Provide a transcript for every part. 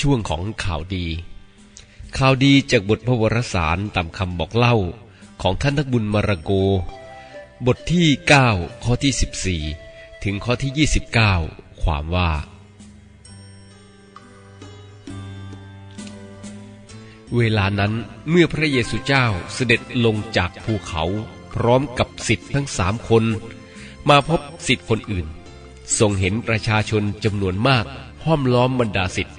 ช่วงของข่าวดี ข่าวดีจากบทพระวรสารตามคำบอกเล่าของท่านนักบุญมารโก บทที่ 9 ข้อที่ 14 ถึงข้อที่ 29 ความว่า เวลานั้นเมื่อพระเยซูเจ้าเสด็จลงจากภูเขาพร้อมกับสิทธิ์ทั้งสามคน มาพบสิทธิ์คนอื่น ทรงเห็นประชาชนจำนวนมากห้อมล้อมบรรดาสิทธิ์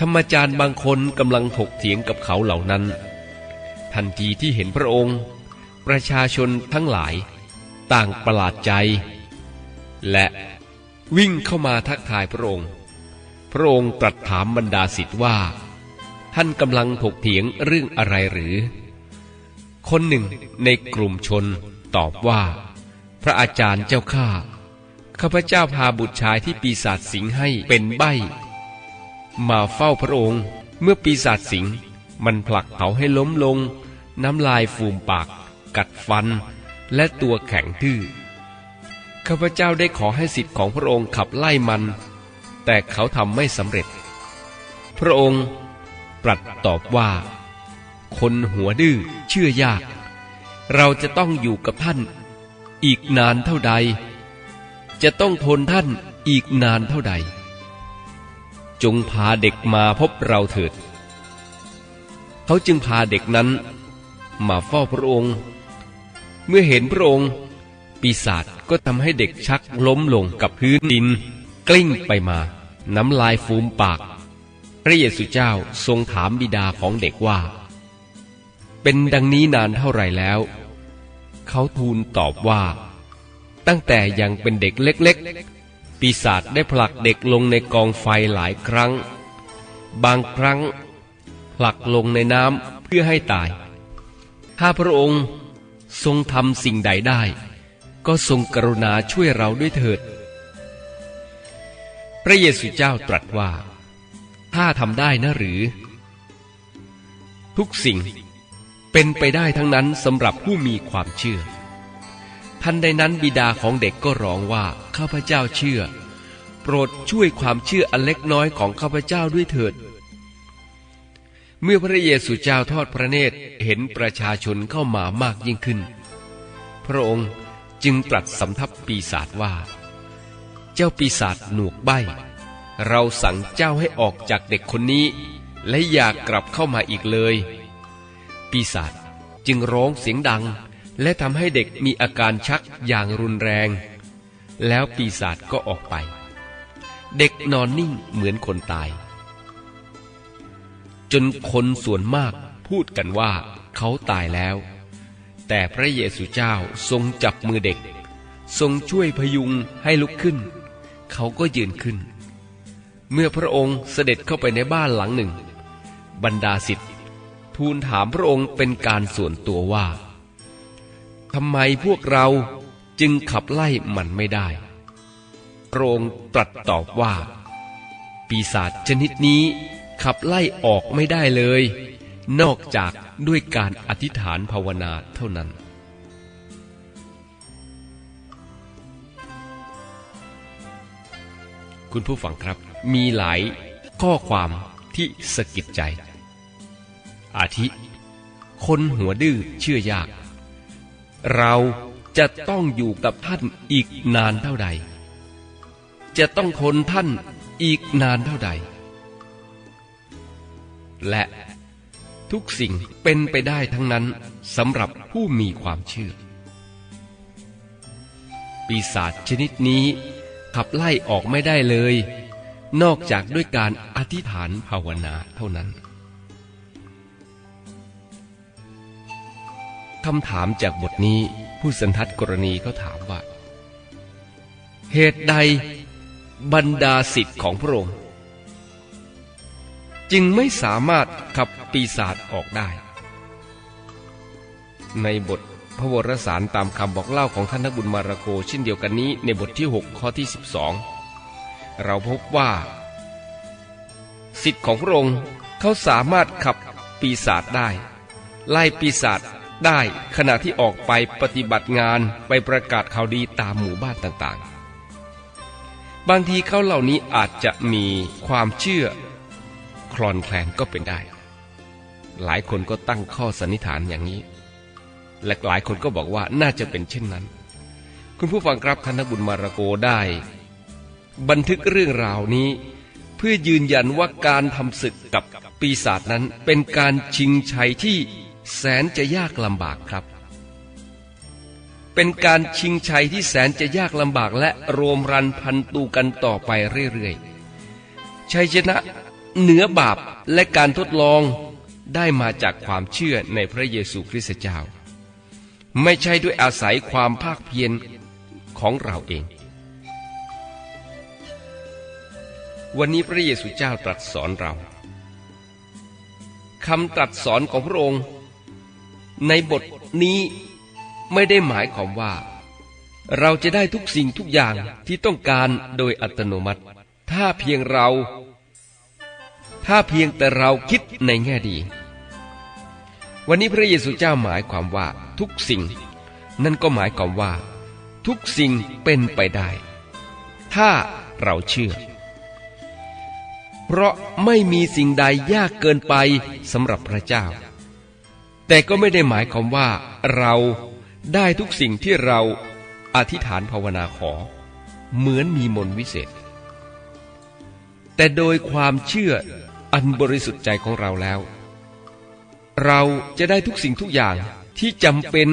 ธรรมจารย์บางคนกำลังถกเถียงกับเขาเหล่านั้น ทันทีที่เห็นพระองค์ ประชาชนทั้งหลาย ต่างประหลาดใจ และวิ่งเข้ามาทักทายพระองค์ พระองค์ตรัสถามบรรดาสิทธิ์ว่า ท่านกำลังถกเถียงเรื่องอะไรหรือ คนหนึ่งในกลุ่มชนตอบว่า พระอาจารย์เจ้าข้าข้าพเจ้าพาบุตรชายที่ปีศาจสิงให้เป็นใบ มาเฝ้าพระองค์ เมื่อปีศาจสิงมันผลักเขาให้ล้มลง น้ำลายฟูมปาก กัดฟัน และตัวแข็งทื่อข้าพเจ้าได้ขอให้สิทธิ์ของพระองค์ขับไล่มัน แต่เขาทำไม่สำเร็จ พระองค์ตรัสตอบว่า คนหัวดื้อเชื่อยาก เราจะต้องอยู่กับท่าน อีกนานเท่าใด จะต้องทนท่านอีกนานเท่าใด จงพาเด็กมาพบเราเถิด เขาจึงพาเด็กนั้น มาเฝ้าพระองค์ เมื่อเห็นพระองค์ ปีศาจก็ทำให้เด็กชักล้มลงกับพื้นดิน กลิ้งไปมา น้ำลายฟูมปาก พระเยซูเจ้าทรงถามบิดาของเด็กว่า เป็นดังนี้นานเท่าไรแล้ว เขาทูลตอบว่า ตั้งแต่ยังเป็นเด็กเล็กๆ ปีศาจได้ผลักเด็กลงในกองไฟหลายครั้ง บางครั้ง ผลักลงในน้ำเพื่อให้ตาย ถ้าพระองค์ทรงทำสิ่งใดได้ ก็ทรงกรุณาช่วยเราด้วยเถิด พระเยซูเจ้าตรัสว่า ถ้าทำได้นะหรือ ทุกสิ่งเป็นไปได้ทั้งนั้นสำหรับผู้มีความเชื่อ ทันใดนั้นบิดาของเด็กก็ร้องว่าข้าพเจ้าเชื่อ โปรดช่วยความเชื่ออันเล็กน้อยของข้าพเจ้าด้วยเถิด เมื่อพระเยซูเจ้าทอดพระเนตรเห็นประชาชนเข้ามามากยิ่งขึ้น พระองค์จึงตรัสสำทับปีศาจว่า เจ้าปีศาจหนวกใบเราสั่งเจ้าให้ออกจากเด็กคนนี้ และอย่ากกลับเข้ามาอีกเลย ปีศาจจึงร้องเสียงดัง และทำให้เด็กมีอาการชักอย่างรุนแรง แล้วปีศาจก็ออกไป เด็กนอนนิ่งเหมือนคนตาย จนคนส่วนมากพูดกันว่าเขาตายแล้ว แต่พระเยซูเจ้าทรงจับมือเด็ก ทรงช่วยพยุงให้ลุกขึ้น เขาก็ยืนขึ้น เมื่อพระองค์เสด็จเข้าไปในบ้านหลังหนึ่ง บรรดาสิทธิ์ทูลถามพระองค์เป็นการส่วนตัวว่า ทำไมพวกเราจึงขับไล่มันไม่ได้พระองค์ตรัสตอบว่า ปีศาจชนิดนี้ขับไล่ออกไม่ได้เลย นอกจากด้วยการอธิษฐานภาวนาเท่านั้น คุณผู้ฟังครับ มีหลายข้อความที่สะกิดใจ อาทิ คนหัวดื้อเชื่อยาก เราจะต้องอยู่กับท่านอีกนานเท่าใด จะต้องทนท่านอีกนานเท่าใด และทุกสิ่งเป็นไปได้ทั้งนั้นสำหรับผู้มีความเชื่อ ปีศาจชนิดนี้ขับไล่ออกไม่ได้เลย นอกจากด้วยการอธิษฐานภาวนาเท่านั้น คำถามจากบทนี้ผู้สันทัดกรณีเขาถามว่า เหตุใดบรรดาสิทธิ์ของพระองค์ จึงไม่สามารถขับปีศาจออกได้ ในบทพระวรสารตามคำบอกเล่าของท่านนักบุญมาระโกเช่นเดียวกันนี้ในบทที่ 6 ข้อที่ 12 เราพบว่า สิทธิ์ของพระองค์เขาสามารถขับปีศาจได้ ไล่ปีศาจ ได้ขณะที่ออกไปปฏิบัติงานไปประกาศข่าวดีตามหมู่บ้านต่างๆ บางทีเขาเหล่านี้อาจจะมีความเชื่อ คลอนแคลนก็เป็นได้ หลายคนก็ตั้งข้อสันนิษฐานอย่างนี้ และหลายคนก็บอกว่าน่าจะเป็นเช่นนั้น คุณผู้ฟังครับธนบุญมารโกได้ บันทึกเรื่องราวนี้ เพื่อยืนยันว่าการทำศึกกับปีศาจนั้นเป็นการชิงชัยที่ แสนจะยากลำบากครับ เป็นการชิงชัยที่แสนจะยากลำบากและโรมรันพันตูกันต่อไปเรื่อยๆ ชัยชนะเหนือบาปและการทดลองได้มาจากความเชื่อในพระเยซูคริสต์เจ้า ไม่ใช่ด้วยอาศัยความภาคเพียรของเราเอง วันนี้พระเยซูเจ้าตรัสสอนเราคำตรัสสอนของพระองค์ ในบทนี้ไม่ได้หมายความว่า เราจะได้ทุกสิ่งทุกอย่างที่ต้องการโดยอัตโนมัติ ถ้าเพียงเรา ถ้าเพียงแต่เราคิดในแง่ดี วันนี้พระเยซูเจ้าหมายความว่าทุกสิ่ง นั่นก็หมายความว่า ทุกสิ่งเป็นไปได้ ถ้าเราเชื่อ เพราะไม่มีสิ่งใดยากเกินไปสำหรับพระเจ้า แต่ก็ไม่ได้หมายความว่าเราได้ทุกสิ่งที่เราอธิษฐานภาวนาขอ เหมือนมีมนวิเศษ แต่โดยความเชื่ออันบริสุทธิ์ใจของเราแล้ว เราจะได้ทุกสิ่งทุกอย่างที่จำเป็น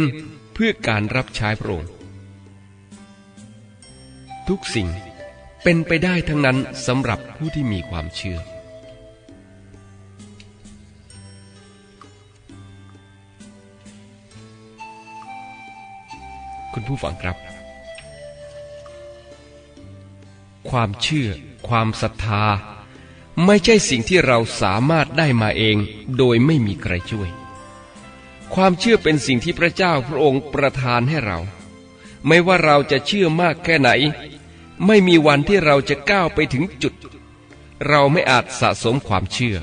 เพื่อการรับใช้พระองค์ทุกสิ่งเป็นไปได้ทั้งนั้นสำหรับผู้ที่มีความเชื่อ คุณผู้ฟังครับ ความเชื่อ ความศรัทธา ไม่ใช่สิ่งที่เราสามารถได้มาเอง โดยไม่มีใครช่วย ความเชื่อเป็นสิ่งที่พระเจ้าพระองค์ประทานให้เรา ไม่ว่าเราจะเชื่อมากแค่ไหน ไม่มีวันที่เราจะก้าวไปถึงจุด เราไม่อาจสะสมความเชื่อ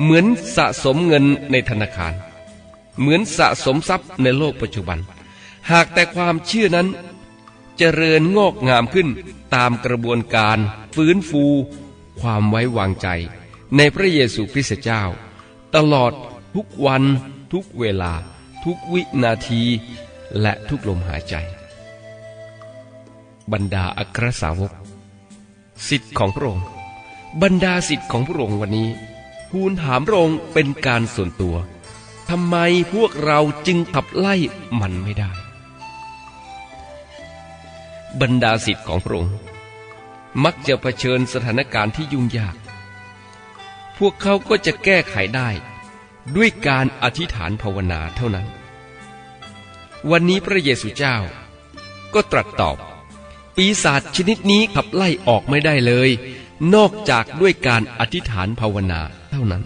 เหมือนสะสมเงินในธนาคาร เหมือนสะสมทรัพย์ในโลกปัจจุบัน หากแต่ความเชื่อนั้นเจริญงอกงามขึ้นตามกระบวนการฟื้นฟู ความไว้วางใจ ในพระเยซูคริสต์เจ้า ตลอดทุกวัน ทุกเวลา ทุกวินาที และทุกลมหายใจ บรรดาอัครสาวกสิทธิ์ของพระองค์ บรรดาสิทธิ์ของพระองค์วันนี้ทูลถามพระองค์เป็นการส่วนตัวทำไมพวกเราจึงขับไล่มันไม่ได้ บรรดาสิทธิ์ของพระองค์มักจะเผชิญสถานการณ์ที่ยุ่งยาก พวกเขาก็จะแก้ไขได้ ด้วยการอธิษฐานภาวนาเท่านั้น วันนี้พระเยซูเจ้า ก็ตรัสตอบ ปีศาจชนิดนี้ขับไล่ออกไม่ได้เลย นอกจากด้วยการอธิษฐานภาวนาเท่านั้น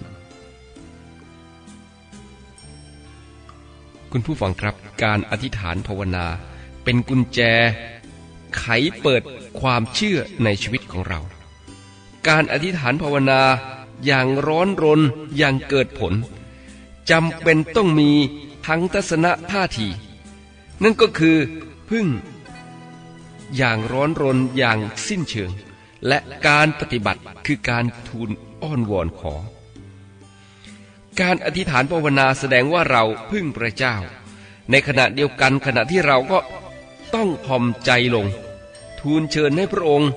คุณผู้ฟังครับการอธิษฐานภาวนาเป็นกุญแจ ไขเปิดความเชื่อในชีวิตของเรา การอธิษฐานภาวนาอย่างร้อนรนอย่างเกิดผลจำเป็นต้องมีทั้งทัศนะท่าที นั่นก็คือพึ่ง อย่างร้อนรนอย่างสิ้นเชิง และการปฏิบัติคือการทูลอ้อนวอนขอ การอธิษฐานภาวนาแสดงว่าเราพึ่งพระเจ้า ในขณะเดียวกันขณะที่เราก็ ต้องพอมใจลง ทูลเชิญให้พระองค์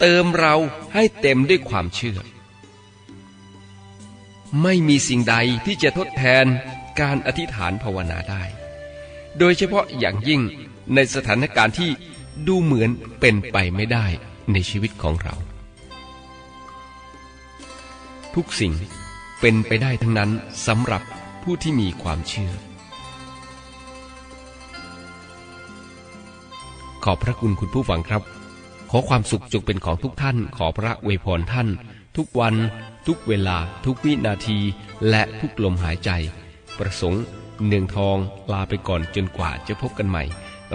เติมเราให้เต็มด้วยความเชื่อ ไม่มีสิ่งใดที่จะทดแทนการอธิษฐานภาวนาได้ โดยเฉพาะอย่างยิ่งในสถานการณ์ที่ดูเหมือนเป็นไปไม่ได้ในชีวิตของเรา ทุกสิ่งเป็นไปได้ทั้งนั้นสำหรับผู้ที่มีความเชื่อ ขอบพระคุณคุณผู้ฟังครับ ขอความสุขจงเป็นของทุกท่าน ขอพระเวพรท่าน ทุกวัน ทุกเวลา ทุกวินาที และทุกลมหายใจ ประสงค์เนืองทองลาไปก่อนจนกว่าจะพบกันใหม่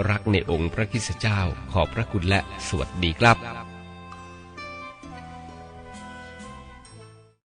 รักในองค์พระคิสเจ้า ขอบพระคุณและสวัสดีครับ